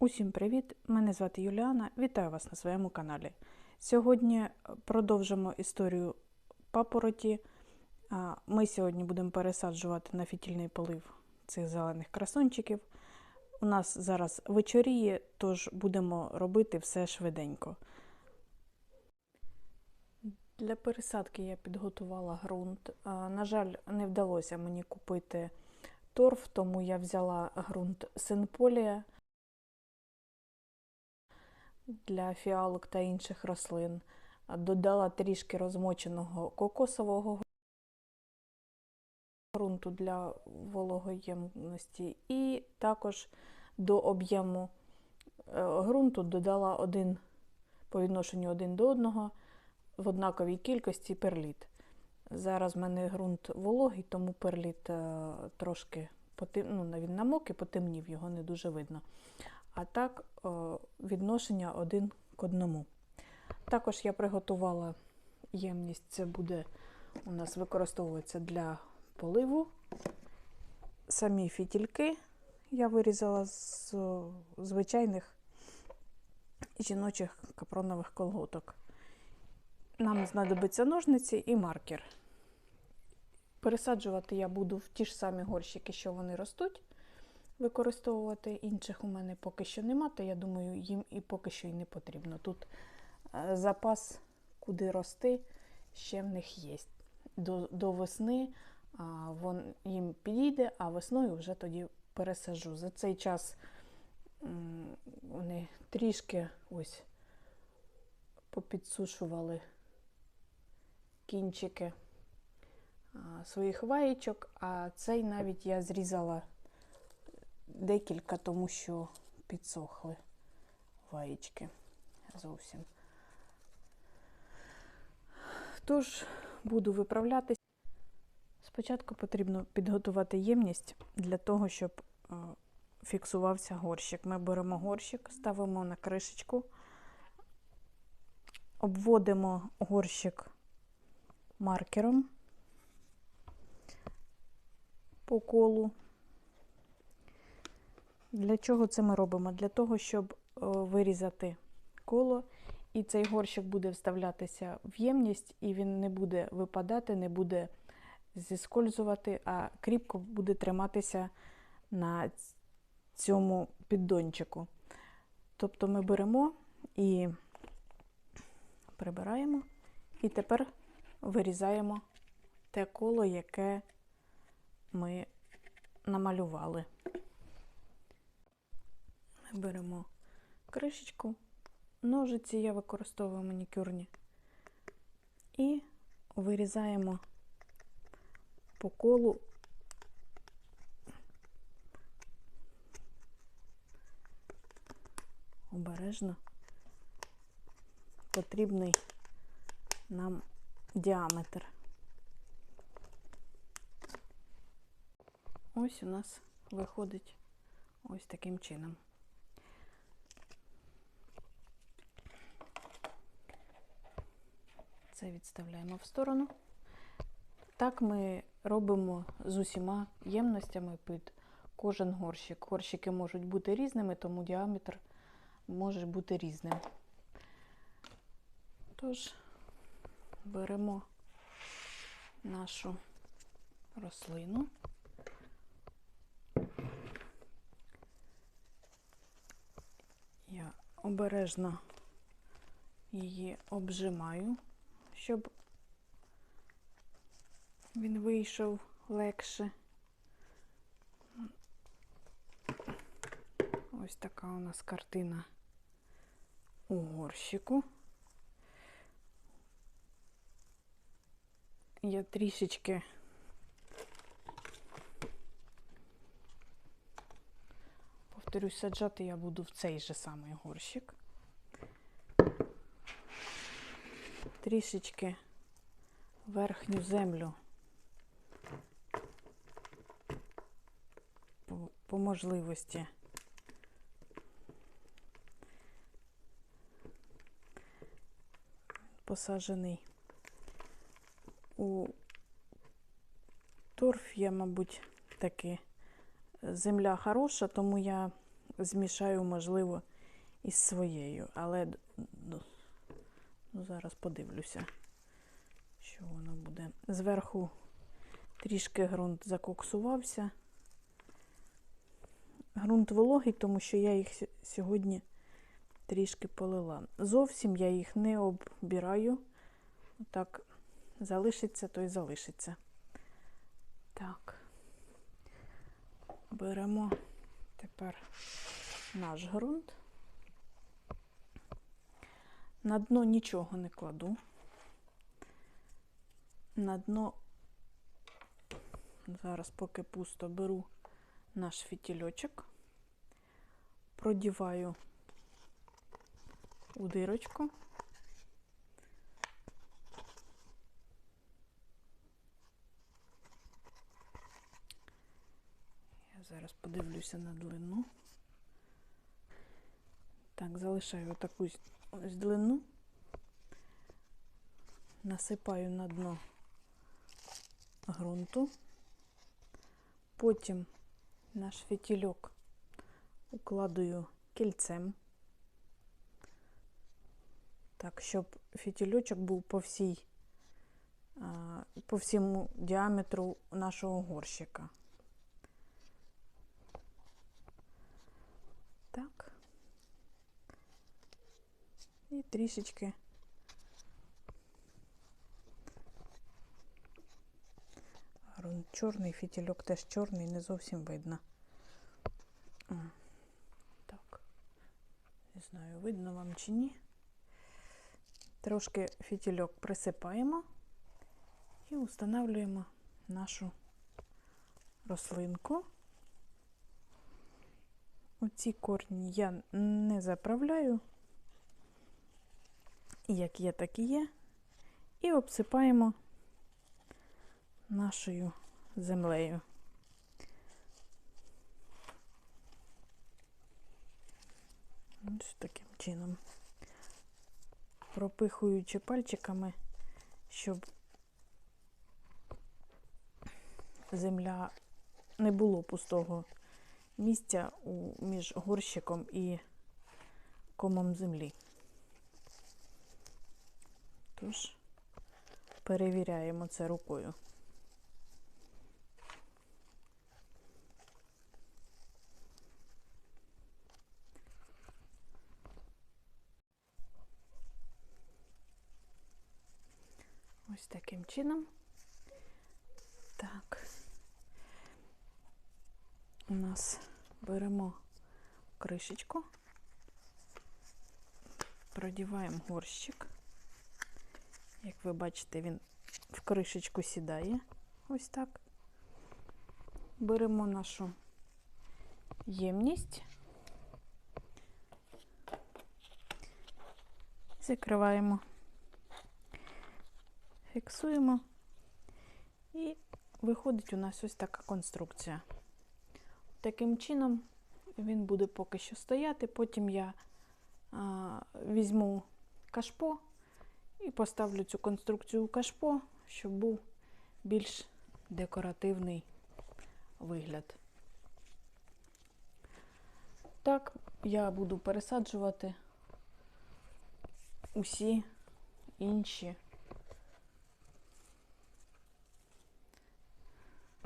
Усім привіт! Мене звати Юліана. Вітаю вас на своєму каналі. Сьогодні продовжимо історію папороті. Ми сьогодні будемо пересаджувати на фітільний полив цих зелених красончиків. У нас зараз вечоріє, тож будемо робити все швиденько. Для пересадки я підготувала ґрунт. На жаль, не вдалося мені купити торф, тому я взяла ґрунт Синполія для фіалок та інших рослин. Додала трішки розмоченого кокосового ґрунту для вологоємності, і також до об'єму е, ґрунту додала один по відношенню один до одного в однаковій кількості перліт. Зараз в мене ґрунт вологий, тому перліт е, трошки потим... ну, він намок і потемнів, його не дуже видно. А так, е, відношення один к одному. Також я приготувала ємність, це буде у нас використовується для поливу. Самі фітільки я вирізала з звичайних жіночих капронових колготок. Нам знадобиться ножниці і маркер. Пересаджувати я буду в ті ж самі горщики, що вони ростуть. Використовувати інших у мене поки що нема, то я думаю, їм і поки що й не потрібно. Тут е, запас, куди рости, ще в них є. До до весни а, вон, їм підійде, а весною вже тоді пересажу. За цей час м, вони трішки ось попідсушували кінчики а, своїх ваєчок, а цей навіть я зрізала декілька, тому що підсохли ваєчки зовсім. Тож, буду виправлятись. Спочатку потрібно підготувати ємність для того, щоб е, фіксувався горщик. Ми беремо горщик, ставимо на кришечку, обводимо горщик маркером по колу. Для чого це ми робимо? Для того, щоб вирізати коло, і цей горщик буде вставлятися в ємність, і він не буде випадати, не буде зіскользувати, а кріпко буде триматися на цьому піддончику. Тобто ми беремо і прибираємо, і тепер вирізаємо те коло, яке ми намалювали. Беремо кришечку, ножиці я використовую манікюрні, і вирізаємо по колу обережно потрібний нам діаметр. Ось у нас виходить ось таким чином. Це відставляємо в сторону. Так ми робимо з усіма ємностями під кожен горщик. Горщики можуть бути різними, тому діаметр може бути різним. Тож, беремо нашу рослину. Я обережно її обжимаю щоб він вийшов легше. Ось така у нас картина у горщику. Я трішечки повторюсь, саджати я буду в цей же самий горщик. Трішечки верхню землю по, по можливості. Посаджений у торф я, мабуть, таки земля хороша, тому я змішаю, можливо, із своєю, але ну, зараз подивлюся, що воно буде. Зверху трішки ґрунт закоксувався. Ґрунт вологий, тому що я їх сьогодні трішки полила. Зовсім я їх не оббираю. Так, залишиться, то й залишиться. Так. Беремо тепер наш ґрунт. На дно нічого не кладу. На дно зараз, поки пусто, беру наш фітільочок, продіваю у дирочку. Я зараз подивлюся на длину. Так, залишаю таку длину, насипаю на дно ґрунту, потім наш фітільок укладую кільцем, так, щоб фітільочок був по всій, по всьому діаметру нашого горщика. Так. І трішечки чорний, фітільок теж чорний, не зовсім видно. Так. Не знаю, видно вам чи ні. Трошки фітільок присипаємо і встановлюємо нашу рослинку. Оці корні я не заправляю, як є, так і є. І обсипаємо нашою землею. Ось таким чином. Пропихуючи пальчиками, щоб земля не було пустого місця між горщиком і комом землі. Тож перевіряємо це рукою. Ось таким чином. Так. У нас беремо кришечку, продіваємо горщик. Як ви бачите, він в кришечку сідає. Ось так. Беремо нашу ємність, закриваємо, фіксуємо, і виходить у нас ось така конструкція. Таким чином він буде поки що стояти, потім я а, візьму кашпо і поставлю цю конструкцію у кашпо, щоб був більш декоративний вигляд. Так, я буду пересаджувати усі інші,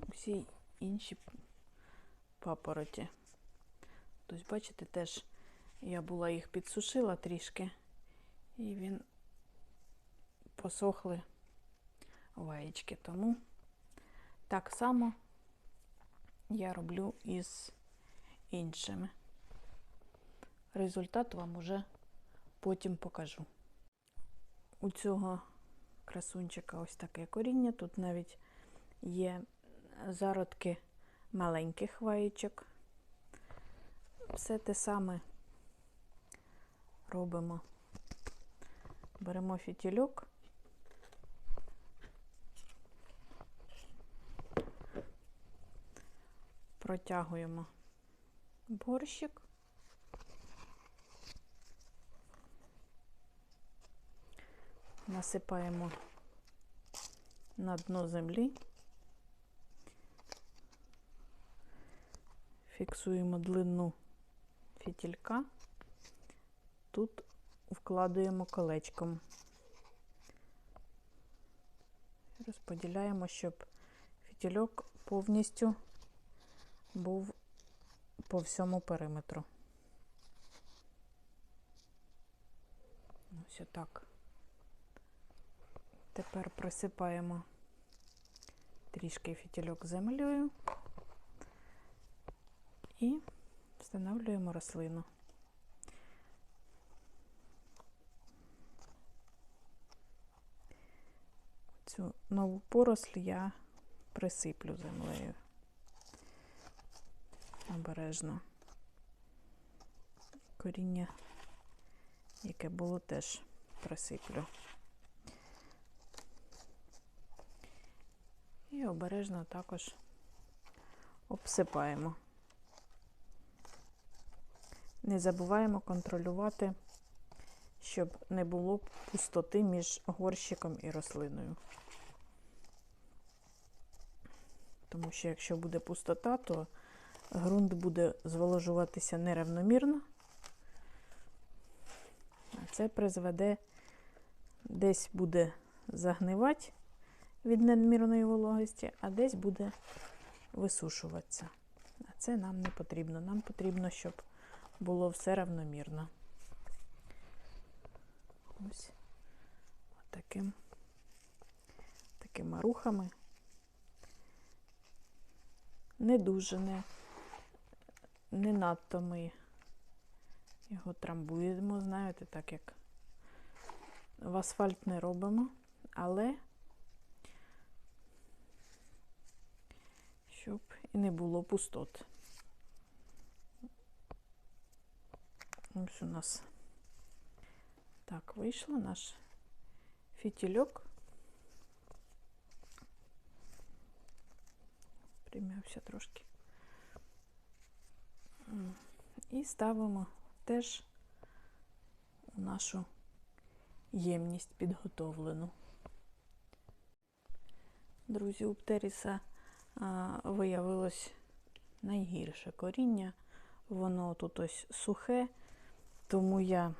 усі інші папороті. Тобто, бачите, теж я була їх підсушила трішки, і він посохли ваєчки. Тому так само я роблю із іншими. Результат вам уже потім покажу. У цього красунчика ось таке коріння. Тут навіть є зародки маленьких ваєчок. Все те саме робимо. Беремо фітільок. Протягуємо борщик. Насипаємо на дно землі. Фіксуємо длину фітілька тут вкладуємо колечком. Розподіляємо, щоб фітільок повністю був по всьому периметру. Ось отак. Тепер присипаємо трішки фітільок землею і встановлюємо рослину. Цю нову поросль я присиплю землею обережно. Коріння, яке було, теж присиплю. І обережно також обсипаємо. Не забуваємо контролювати, щоб не було пустоти між горщиком і рослиною. Тому що якщо буде пустота, то ґрунт буде зволожуватися нерівномірно, а це призведе, десь буде загнивати від надмірної вологості, а десь буде висушуватися. А це нам не потрібно. Нам потрібно, щоб було все равномірно. Ось таким, такими рухами. Не дуже, не, не надто ми його трамбуємо, знаєте, так як в асфальт не робимо, але щоб і не було пустот. Ось у нас так вийшло наш фітільок. Примявся трошки. І ставимо теж у нашу ємність підготовлену. Друзі, у Птеріса виявилось найгірше коріння. Воно тут ось сухе, тому я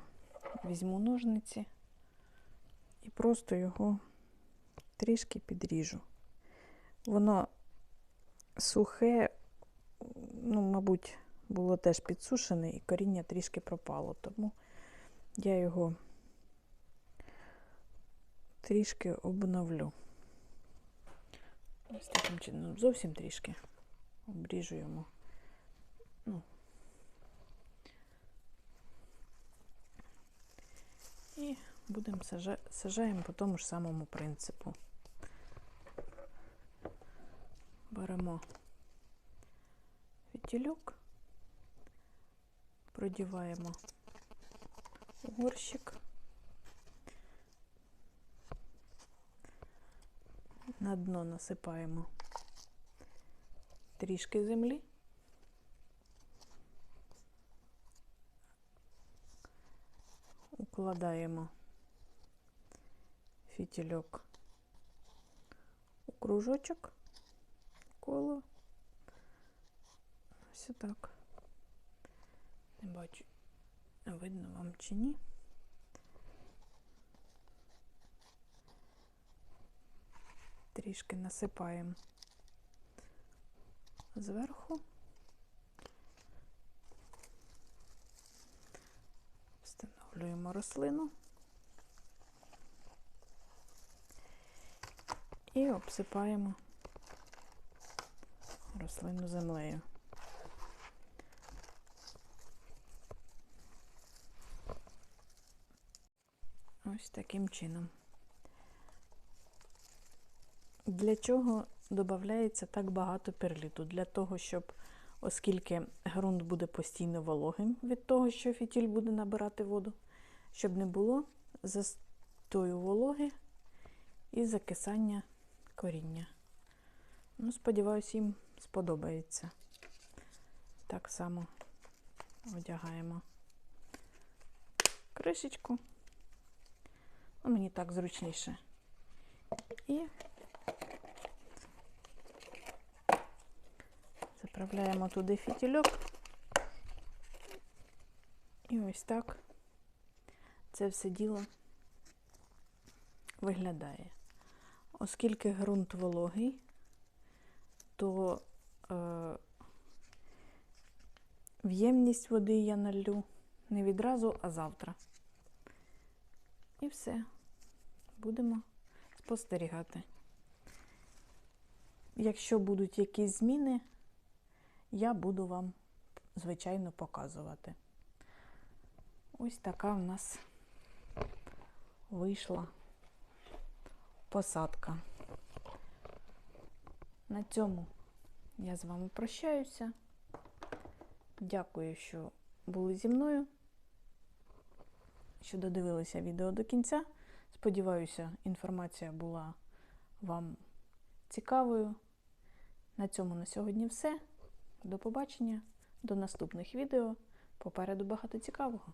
візьму ножниці і просто його трішки підріжу. Воно сухе, ну, мабуть, було теж підсушене і коріння трішки пропало, тому я його трішки обновлю. Ось таким чином, зовсім трішки обріжу йому. Ну. І будемо сажа... сажаємо по тому ж самому принципу. Беремо фітільок, продіваємо у горщик, на дно насипаємо трішки землі. Укладаємо фітільок у кружочок коло. Ось так. Не бачу, видно вам чи ні. Трішки насипаємо зверху. Встановлюємо рослину і обсипаємо рослину землею. Ось таким чином. Для чого додається так багато перліту? Для того, щоб, оскільки ґрунт буде постійно вологим від того, що фітіль буде набирати воду, щоб не було застою вологи і закисання коріння. Ну, сподіваюся, їм сподобається. Так само одягаємо кришечку. Ну, мені так зручніше. І заправляємо туди фітільок ось так це все діло виглядає. Оскільки ґрунт вологий, то е, в ємність води я налью не відразу, а завтра. І все. Будемо спостерігати. Якщо будуть якісь зміни, я буду вам, звичайно, показувати. Ось така в нас вийшла посадка. На цьому я з вами прощаюся. Дякую, що були зі мною, що додивилися відео до кінця. Сподіваюся, інформація була вам цікавою. На цьому на сьогодні все. До побачення, до наступних відео. Попереду багато цікавого.